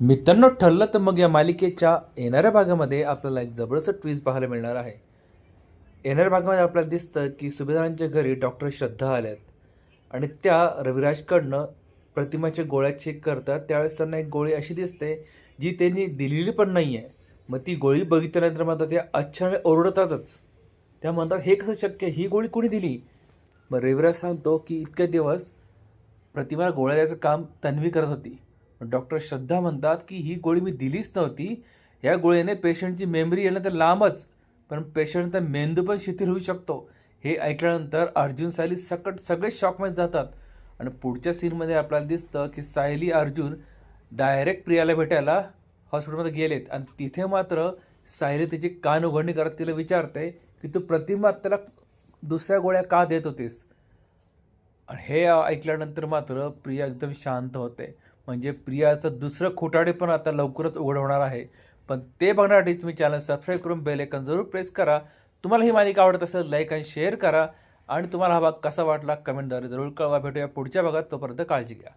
मित्रांनो ठरलं तर मग या मालिकेच्या येणाऱ्या भागामध्ये आपल्याला एक जबरदस्त ट्विस्ट पाहायला मिळणार आहे. येणाऱ्या भागामध्ये आपल्याला दिसतं की सुभेदारांच्या घरी डॉक्टर श्रद्धा आल्यात. आणि त्या रविराजकडनं प्रतिमाच्या गोळ्या चेक करतात. त्यावेळेस त्यांना एक गोळी अशी दिसते जी त्यांनी दिलेली पण नाही आहे मग ती गोळी बघितल्यानंतर म्हणतात त्या अच्छाने ओरडतातच. त्या म्हणतात हे कसं शक्य ही गोळी कोणी दिली? मग रविराज सांगतो की इतके दिवस प्रतिमा गोळ्या द्यायचं काम तन्वी करत होती. डॉक्टर श्रद्धा म्हणतात की ही गोळी मी दिलीच नव्हती. या गोळीने पेशंटची मेमरी येणं तर लांबच. पण पेशंटचा मेंदू पण शिथिल होऊ शकतो. हे ऐकल्यानंतर अर्जुन सायली सकट सगळे शॉकमध्ये जातात. आणि पुढच्या सीनमध्ये आपल्याला दिसतं की सायली अर्जुन डायरेक्ट प्रियाला भेटायला हॉस्पिटलमध्ये गेलेत. आणि तिथे मात्र सायली तिची कान उघडणी करत तिला विचारते की तू प्रतिमा त्याला दुसऱ्या गोळ्या का देत होतीस? आणि हे ऐकल्यानंतर मात्र प्रिया एकदम शांत होते. म्हणजे प्रियाचं दुसरं खोटाडे पण आता लवकरच उघड होणार आहे. पण ते बघण्यासाठी तुम्ही चॅनल सबस्क्राईब करून बेलेकन जरूर प्रेस करा. तुम्हाला ही मालिका आवडत असेल लाईक आणि शेअर करा. आणि तुम्हाला हा भाग कसा वाटला कमेंटद्वारे जरूर कळवा. भेटूया पुढच्या भागात. तोपर्यंत काळजी घ्या.